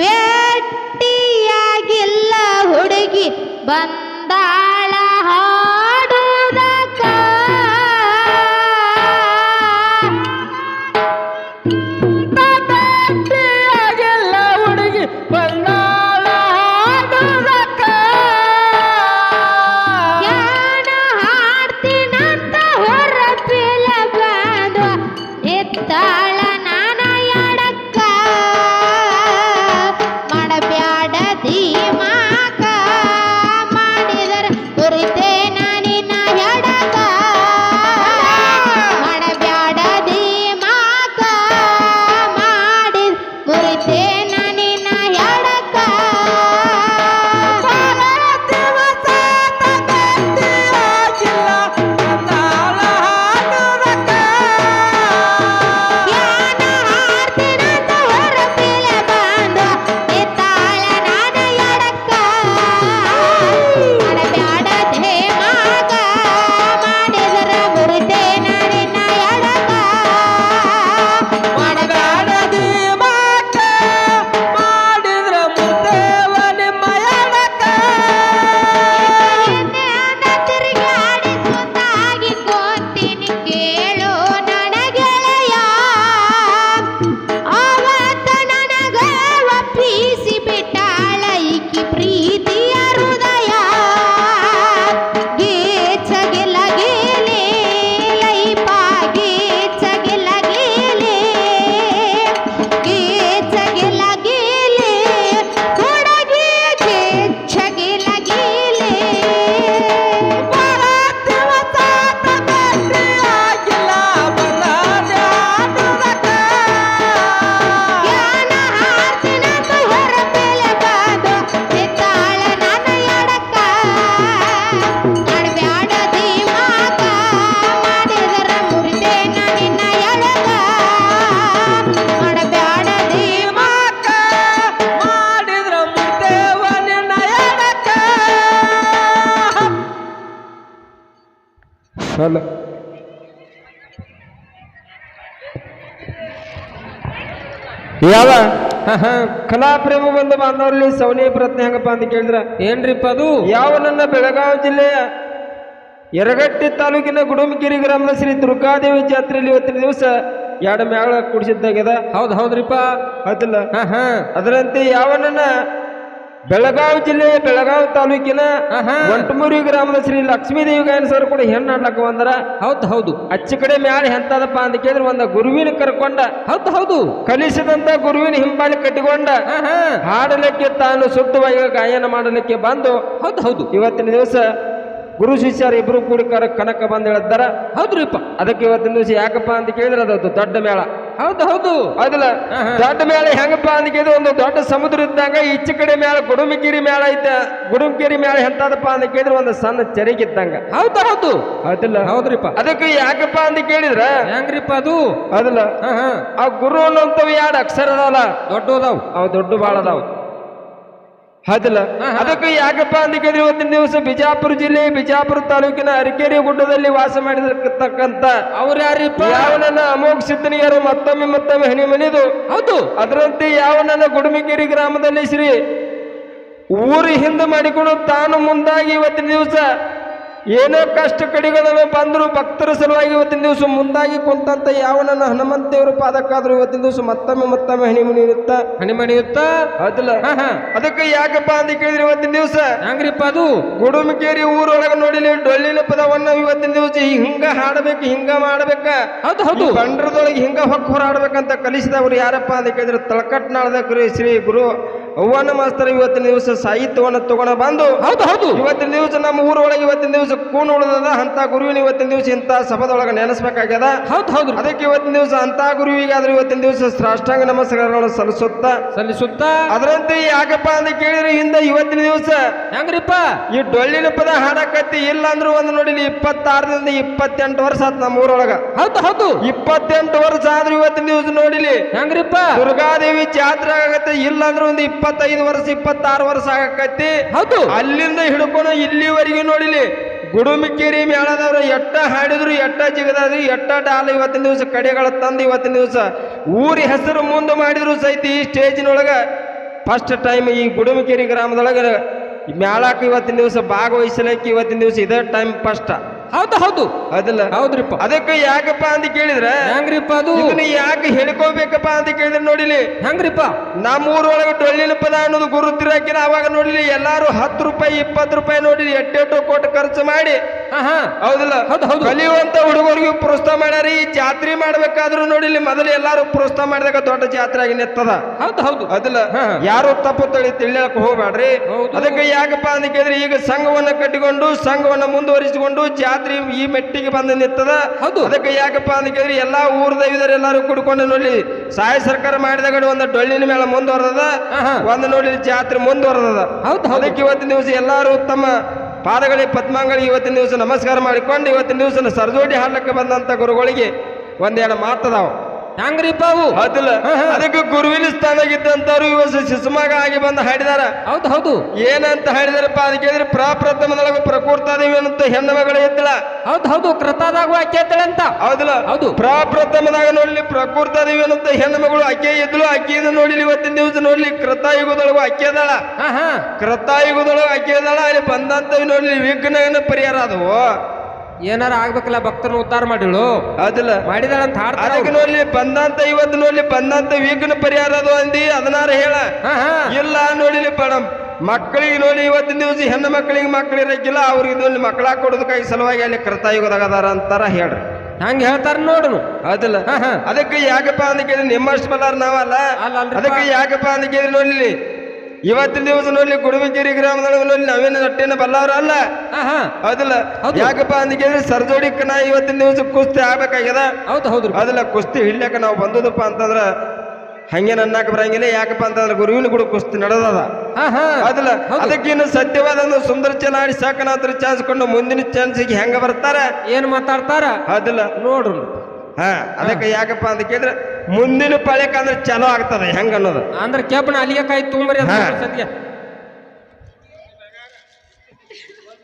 ಭೇಟಿಯಾಗಿಲ್ಲ ಹುಡುಗಿ ಬಂದಾಳ ಹಾಡುವುದಕ್ಕ ಭೇಟಿಯಾಗಿಲ್ಲ ಹುಡುಗಿ ಬಂದಾಳ ಹಾಡುವುದಕ್ಕ. ಯಾಣ ಹಾಡ್ತೀನಂತ ಹೊರಪಿಲ ಬಂದು ಎತ್ತಾಳ ಯಾವ? ಕಲಾ ಪ್ರೇಮ ಬಂದು ಬಾಂಧವರಲ್ಲಿ ಸವನಿ ಪ್ರಶ್ನೆ ಹೆಂಗಪ್ಪ ಅಂತ ಕೇಳಿದ್ರ? ಏನ್ರಿಪ್ಪ ಅದು? ಯಾವ ನನ್ನ ಬೆಳಗಾವಿ ಜಿಲ್ಲೆಯ ಯರಗಟ್ಟಿ ತಾಲೂಕಿನ ಗುಡುಮಗಿರಿ ಗ್ರಾಮದ ಶ್ರೀ ದುರ್ಗಾದೇವಿ ಜಾತ್ರೆಯಲ್ಲಿ ಇವತ್ತಿನ ದಿವಸ ಎರಡು ಮೇಳ ಕುಡಿಸಿದ್ದಾಗ್ಯದ. ಹೌದು ಹೌದ್ರಿಪ್ಪ. ಹೌದಿಲ್ಲ ಹ ಹ. ಅದರಂತೆ ಯಾವ ನನ್ನ ಬೆಳಗಾವಿ ಜಿಲ್ಲೆ ಬೆಳಗಾವಿ ತಾಲೂಕಿನ. ಒಂಟಮೂರಿ ಗ್ರಾಮದ ಶ್ರೀ ಲಕ್ಷ್ಮೀದೇವಿ ಗಾಯನ ಸರ್ ಕೂಡ ಹೆಣ್ಣು ಆಡ್ಲಕ್ಕ ಬಂದ್ರ. ಹೌದು ಹೌದು. ಅಚ್ಚ ಕಡೆ ಮ್ಯಾಲ ಎಂತದಪ್ಪ ಅಂತ ಕೇಳಿದ್ರೆ ಒಂದ ಗುರುವಿನ ಕರ್ಕೊಂಡ. ಹೌದು ಹೌದು. ಕಲಿಸಿದಂತ ಗುರುವಿನ ಹಿಂಬಾಲಿ ಕಟ್ಟಿಕೊಂಡ. ಹಾಡಲಿಕ್ಕೆ ತಾನು ಶುದ್ಧವಾಗಿ ಗಾಯನ ಮಾಡಲಿಕ್ಕೆ ಬಂದು. ಹೌದು ಹೌದು. ಇವತ್ತಿನ ದಿವಸ ಗುರು ಶಿಷ್ಯರು ಇಬ್ರು ಕೂಡಿ ಕರ ಕನಕ ಬಂದ ಹೇಳಿದ್ದಾರ. ಹೌದ್ರಿಪ್ಪ. ಅದಕ್ಕೆ ಇವತ್ತಿನ ದಿವಸ ಯಾಕಪ್ಪ ಅಂತ ಕೇಳಿದ್ರೆ ಅದು ದೊಡ್ಡ ಮೇಳ. ಹೌದ್ ಹೌದು. ಅದಲ್ಲ ದೊಡ್ಡ ಮೇಳ ಹೆಂಗಪ್ಪ ಅಂತ ಕೇಳಿದ್ರೆ ಒಂದು ದೊಡ್ಡ ಸಮುದ್ರ ಇದ್ದಾಗ ಈಚೆ ಕಡೆ ಮೇಲೆ ಗುಡುಮಗಿರಿ ಮೇಳ ಐತೆ ಗುಡುಮಗಿರಿ ಮೇಳ ಎಂತದಪ್ಪ ಅಂತ ಕೇಳಿದ್ರೆ ಒಂದು ಸಣ್ಣ ಚರಿಗೆ ಇದ್ದಂಗ. ಹೌದು ಹೌದು. ಅದಿಲ್ಲ. ಹೌದ್ರಿಪ್ಪ. ಅದಕ್ಕೆ ಯಾಕಪ್ಪ ಅಂತ ಕೇಳಿದ್ರ? ಹೆಂಗ್ರಿಪ್ಪ ಅದು? ಅದಲ್ಲ. ಆ ಗುರು ಅನ್ನೋಂತವ್ ಎರಡು ಅಕ್ಷರ ಅದಾವಲ್ಲ ದೊಡ್ಡ ಅದಾವ್ ಅವು ದೊಡ್ಡ ಬಾಳ ಅದಾವ ಹೌದಿಲ್ಲ. ಅದಕ್ಕೆ ಯಾಕಪ್ಪ ಅಂತ ಕೇಳಿದ್ರೆ ಇವತ್ತಿನ ದಿವಸ ಬಿಜಾಪುರ ಜಿಲ್ಲೆ ಬಿಜಾಪುರ ತಾಲೂಕಿನ ಅರಕೇರಿ ಗುಡ್ಡದಲ್ಲಿ ವಾಸ ಮಾಡಿರ್ತಕ್ಕಂತ ಅವ್ರ ಯಾರಿಪ್ಪ ಯಾವ ನನ್ನ ಅಮೋಘ ಸಿದ್ಧನಿಯರು ಮತ್ತೊಮ್ಮೆ ಮತ್ತೊಮ್ಮೆ ಹನಿ ಮನಿದು. ಹೌದು. ಅದರಂತೆ ಯಾವ ನನ್ನ ಗುಡುಮಿಕೇರಿ ಗ್ರಾಮದಲ್ಲಿ ಶ್ರೀ ಊರು ಹಿಂದೆ ಮಾಡಿಕೊಂಡು ತಾನು ಮುಂದಾಗಿ ಇವತ್ತಿನ ದಿವಸ ಏನೋ ಕಷ್ಟ ಕಡಿಗಳನ್ನು ಬಂದರು ಭಕ್ತರ ಸಲುವಾಗಿ ಇವತ್ತಿನ ದಿವಸ ಮುಂದಾಗಿ ಕುಂತಂತ ಯಾವ ನನ್ನ ಹನುಮಂತ ದೇವರ ಪಾದಕ್ಕಾದ್ರೂ ಇವತ್ತಿನ ದಿವಸ ಮತ್ತೊಮ್ಮೆ ಮತ್ತೊಮ್ಮೆ ಹಣಿಮಣಿಯುತ್ತ ಹಣಿಮಣಿಯುತ್ತ ಅದಲ್ಲ ಅದಕ್ಕೆ ಯಾಕಪ್ಪ ಅಂತ ಕೇಳಿದ್ರೆ ಇವತ್ತಿನ ದಿವಸ? ಹಂಗ್ರಿಪ್ಪ ಅದು? ಗುಡುಮಿಕೇರಿ ಊರೊಳಗೆ ನೋಡಿಲಿ ಡೊಳ್ಳಿನ ಪದವನ್ನ ಇವತ್ತಿನ ದಿವಸ ಹಿಂಗ ಹಾಡಬೇಕು ಹಿಂಗ ಮಾಡಬೇಕ? ಹೌದು ಹೌದು. ಕಂಡ್ರದೊಳಗೆ ಬಂಡ್ರದೊಳಗೆ ಹಿಂಗ ಹೊಕ್ಕ ಹೋರಾಡ್ಬೇಕಂತ ಕಲಿಸಿದವರು ಯಾರಪ್ಪ ಅಂತ ಕೇಳಿದ್ರೆ ತಳಕಟ್ನಾಳದ ಗುರು ಶ್ರೀ ಗುರು ಅವ್ವನ ಮಾಸ್ತರ್ ಇವತ್ತಿನ ದಿವಸ ಸಾಹಿತ್ಯವನ್ನು ತಗೊಂಡ ಬಂದು ಹೌದು ಹೌದು. ಇವತ್ತಿನ ದಿವಸ ನಮ್ಮ ಊರೊಳಗೆ ಇವತ್ತಿನ ದಿವಸ ಕೂನ್ ಉಳಿದದ ಅಂತ ಗುರುವಿನ ಇವತ್ತಿನ ದಿವಸ ಇಂಥ ಸಭದೊಳಗೆ ನೆನೆಸ್ಬೇಕಾಗ್ಯದ? ಹೌದು ಹೌದು. ಅದಕ್ಕೆ ಇವತ್ತಿನ ದಿವಸ ಅಂತ ಗುರುವಿಗಾದ್ರೆ ಇವತ್ತಿನ ದಿವಸ ಸಾಷ್ಟಾಂಗ ನಮಸ್ಕಾರಗಳನ್ನು ಸಲ್ಲಿಸುತ್ತ? ಸಲ್ಲಿಸುತ್ತ? ಅದರಂತೆ ಯಾಕಪ್ಪ ಅಂತ ಕೇಳಿದ್ರೆ ಹಿಂದೆ ಇವತ್ತಿನ ದಿವಸ ಹೆಂಗ್ರಿಪ್ಪ? ಈ ಡೊಳ್ಳಿನ ಪದ ಹಾಡಕತ್ತಿ ಇಲ್ಲ ಅಂದ್ರೂ ಒಂದು ನೋಡಿಲಿ ಇಪ್ಪತ್ತಾರದಿಂದ ಇಪ್ಪತ್ತೆಂಟು ವರ್ಷ ಆತ್ ನಮ್ಮ ಊರೊಳಗ. ಹೌದು ಹೌದು. ಇಪ್ಪತ್ತೆಂಟು ವರ್ಷ ಆದ್ರೂ ಇವತ್ತಿನ ದಿವಸ ನೋಡಿಲಿ ಹೆಂಗ್ರಿಪ್ಪ? ದುರ್ಗಾದೇವಿ ಜಾತ್ರೆ ಆಗತ್ತೆ ಇಲ್ಲ ಅಂದ್ರೆ ಒಂದು ಇಪ್ಪತ್ತೈದು ವರ್ಷ ಇಪ್ಪತ್ತಾರು ವರ್ಷ ಆಗಕತ್ತಿ. ಹೌದು. ಅಲ್ಲಿಂದ ಹಿಡ್ಕೊಂಡು ಇಲ್ಲಿವರೆಗೆ ನೋಡಿಲಿ ಗುಡುಮಿಕ್ಕೇರಿ ಮೇಳದವ್ರ ಎಟ್ಟ ಹಾಡಿದ್ರು ಎಟ್ಟ ಜಿಗದಾದ್ರು ಎಟ್ಟ ಡಾಲ ಇವತ್ತಿನ ದಿವಸ ಕಡೆಗಳ ತಂದು ಇವತ್ತಿನ ದಿವಸ. ಊರಿ ಹೆಸರು ಮುಂದೆ ಮಾಡಿದ್ರು ಸಹಿತ ಈ ಸ್ಟೇಜ್ನೊಳಗೆ. ಫಸ್ಟ್ ಟೈಮ್ ಈ ಗುಡುಮಕೇರಿ ಗ್ರಾಮದೊಳಗೆ ಮೇಳಕ್ಕೆ ಇವತ್ತಿನ ದಿವಸ ಭಾಗವಹಿಸಲಿಕ್ಕೆ ಇವತ್ತಿನ ದಿವಸ ಇದೇ ಟೈಮ್ ಫಸ್ಟ್ ಹೌದು ಹೌದು. ಅದಲ್ಲ ಹೌದ್ರಿಪ್ಪ. ಅದಕ್ಕೆ ಯಾಕಪ್ಪ ಅಂತ ಕೇಳಿದ್ರೆ ಹೆಂಗ್ರಿಪ್ಪ ಅದು? ಇದನ್ನ ಯಾಕೆ ಹೇಳ್ಕೋಬೇಕಪ್ಪ ಅಂತ ಕೇಳಿದ್ರೆ ನೋಡಿಲಿ. ಹೆಂಗ್ರಿಪ್ಪ? ನಮ್ಮ ಊರೊಳಗೆ ಡೊಳ್ಳಿನ ಪದ ಅನ್ನೋದು ಗುರುತಿರಾಕಿನ ಅವಾಗ ನೋಡಿಲಿ ಎಲ್ಲಾರು ಹತ್ತು ರೂಪಾಯಿ ಇಪ್ಪತ್ತು ರೂಪಾಯಿ ನೋಡಿಲಿ ಎಟ್ಟೆಟ್ಟು ಕೊಟ್ಟು ಖರ್ಚು ಮಾಡಿ. ಹೌದಲ್ಲ? ಹೌದು, ಹೌದು. ಕಲಿಯುವಂತ ಹುಡುಗರಿಗೂ ಪ್ರೋತ್ಸಾಹ ಮಾಡ್ಯಾರಿ ಈ ಜಾತ್ರೆ ಮಾಡ್ಬೇಕಾದ್ರೂ ನೋಡಿಲಿ ಮೊದಲು ಎಲ್ಲಾರು ಪ್ರೋತ್ಸಾಹ ಮಾಡಿದಾಗ ದೊಡ್ಡ ಜಾತ್ರೆ ಆಗಿ ನಿತ್ತದ ಹೌದು ಹೌದು. ಅದಲ್ಲ. ಯಾರು ತಪ್ಪು ತಳಿ ತಿಳಿಯಕ್ ಹೋಗ್ಬೇಡ್ರಿ. ಅದಕ್ಕೆ ಯಾಕಪ್ಪ ಅಂತ ಕೇಳಿದ್ರೆ ಈಗ ಸಂಘವನ್ನ ಕಟ್ಟಿಕೊಂಡು ಸಂಘವನ್ನ ಮುಂದುವರಿಸಿಕೊಂಡು ಜಾತ್ರೆ ಈ ಮೆಟ್ಟಿಗೆ ಬಂದು ನಿಂತದ ಹೌದು. ಅದಕ್ಕೆ ಯಾಕಪ್ಪ ಅಂತ ಕೇಳಿದ್ರೆ ಎಲ್ಲಾ ಊರ್ ದೈವದವ್ರು ಎಲ್ಲಾರು ಕುಡ್ಕೊಂಡು ನೋಡಿ ಸಹಾಯ ಸರ್ಕಾರ ಮಾಡಿದಾಗ ಒಂದು ಡೊಳ್ಳಿನ ಮೇಲೆ ಮುಂದುವರೆದ. ಒಂದು ನೋಡಿ ಜಾತ್ರೆ ಮುಂದುವರೆದ ಹೌದು, ಹೌದು. ಅದಕ್ಕೆ ಇವತ್ತಿನ ದಿವಸ ಎಲ್ಲಾರು ತಮ್ಮ ಪಾದಗಳಿಗೆ ಪದ್ಮಾಂಗಳಿಗೆ ಇವತ್ತಿನ ದಿವಸ ನಮಸ್ಕಾರ ಮಾಡಿಕೊಂಡು ಇವತ್ತಿನ ದಿವಸ ಸರ್ಜೋಡಿ ಹಾಡ್ಲಕ್ಕೆ ಬಂದಂತ ಗುರುಗಳಿಗೆ ಒಂದೆರಡು ಮಾತದಾವ ಹೌದಿಲ್ಲ. ಅದಕ್ಕೆ ಗುರುವಿನ ಸ್ಥಾನಗಿದ್ದಂತವ್ರು ಇವತ್ತು ಶಿಶುಮಗ ಆಗಿ ಬಂದು ಹಾಡಿದಾರ. ಹೌದು ಹೌದು. ಏನಂತ ಹಾಡಿದಾರಪ್ಪ ಅದಕ್ಕೆ ಕೇಳಿದ್ರೆ ಪ್ರಪ್ರಥಮದೊಳಗೆ ಪ್ರಕೃತಾದೇವಿ ಅಂತ ಹೆಣ್ಣು ಮಗಳು ಇದ್ದಳ ಹೌದು ಹೌದು. ಕೃತಾದಾಗು ಆಕೇತಳೆ ಅಂತ. ಹೌದಲ್ಲ. ಹೌದು. ಪ್ರಾಪ್ರಥಮದಾಗ ನೋಡ್ಲಿ ಪ್ರಕೃತಾದೇವಿ ಅಂತ ಹೆಣ್ಣು ಮಗಳು ಅಕ್ಕೆ ಎದ್ದಳು ಅಕ್ಕಿಯಿಂದ ನೋಡಿಲಿ ಇವತ್ತಿನ ದಿವಸ ನೋಡ್ಲಿ ಕೃತಾಯುಗದೊಳಗು ಅಕ್ಕಿ ಹಾ ಕೃತಾಯುಗದೊಳಗೆ ಅಕ್ಕಿ ಅದಾಳ. ಅಲ್ಲಿ ಬಂದಂತವಿ ನೋಡ್ಲಿ ವಿಘ್ನ ಪರಿಹಾರ ಅದವು ಏನಾರ ಆಗ್ಬೇಕಲ್ಲ ಭಕ್ತರನ್ನ ಉದ್ಧಾರ ಮಾಡಿಳು? ಅದಿಲ್ಲ ಮಾಡಿದಾಳ ಅಂತ ಹಾಡ್ತಾರ ಅದಕ್ಕೆ ನೋಡ್ಲಿ ಬಂದಂತ ಇವತ್ತು ನೋಡ್ಲಿ ಬಂದಂತ ವಿಘ್ನ ಪರಿಹಾರ ಅದು ಅಂದಿ ಅದನ್ನಾರ ಹೇಳ. ಇಲ್ಲ ನೋಡಿಲಿ ಮೇಡಮ್ ಮಕ್ಕಳಿಗೆ ನೋಡಿ ಇವತ್ತಿನ ದಿವಸ ಹೆಣ್ಣು ಮಕ್ಕಳಿಗೆ ಮಕ್ಕಳು ಇರಕ್ಕಿಲ್ಲ ಅವ್ರಿಗೆ ನೋಡಿ ಮಕ್ಕಳ ಕೊಡೋದಕ್ಕಾಗಿ ಸಲುವಾಗಿ ಅಲ್ಲಿ ಕೃತಯುಗದಾಗ ಅದಾರ ಅಂತಾರ ಹೇಳ್ರಿ. ಹಂಗ ಹೇಳ್ತಾರ ನೋಡು ಅದಲ್ಲ. ಅದಕ್ಕೆ ಯಾಕಪ್ಪ ಅಂತ ಕೇಳಿ ನಿಮ್ಮಷ್ಟು ಬಲ್ಲಾರ ನಾವಲ್ಲ. ಅದಕ್ಕೆ ಯಾಕಪ್ಪ ಅಂತ ಕೇಳಿ ನೋಡ್ಲಿ ಇವತ್ತಿನ ದಿವಸ ನೋಡಿ ಗುಡುಮಗಿರಿ ಗ್ರಾಮದೊಳಗೆ ನೋಡ್ಲಿ ನಾವೇನು ನಟ್ಟೇನ ಬಲ್ಲವ್ರ ಅಲ್ಲ. ಅದಲ್ಲ. ಯಾಕಪ್ಪ ಅಂತ ಕೇಳಿದ್ರೆ ಸರ್ಜೋಡಿಕ್ ನಾ ಇವತ್ತಿನ ದಿವಸ ಕುಸ್ತಿ ಆಗ್ಬೇಕಾಗ್ಯದ? ಹೌದು ಹೌದು ಅದಲ್ಲ ಕುಸ್ತಿ ಹಿಡ್ಲಕ್ಕ ನಾವು ಬಂದದಪ್ಪ ಅಂತಂದ್ರ ಹಂಗೆ ನನ್ನಾಕ ಬರಂಗಿಲ್ಲ ಯಾಕಪ್ಪ ಅಂತಂದ್ರೆ ಗುರುವಿನ ಕೂಡ ಕುಸ್ತಿ ನಡೆದದ. ಅದಲ್ಲ. ಅದಕ್ಕಿನ್ನು ಸತ್ಯವಾದ ಒಂದು ಸುಂದರ ಚಲಾಡಿ ಸಾಕನಾತ್ರ ಚಾನ್ಸ್ ಕೊಂಡು ಮುಂದಿನ ಚಾನ್ಸಿಗೆ ಹೆಂಗ ಬರ್ತಾರ? ಏನ್ ಮಾತಾಡ್ತಾರ? ಅದಲ್ಲ. ನೋಡ್ರು ಹಾ ಅದಕ್ಕೆ ಯಾಕಪ್ಪ ಅಂತ ಕೇಳಿದ್ರೆ ಮುಂದಿನ ಪಳಕ ಅಂದ್ರೆ ಚಲೋ ಆಗ್ತದೆ ಹೆಂಗ ಅನ್ನೋದು ಅಂದ್ರ ಕೆಬ್ಬನ ಅಲ್ಲಿಗೆ ಕಾಯಿ ತುಂಬರಿ. ಸದ್ಯ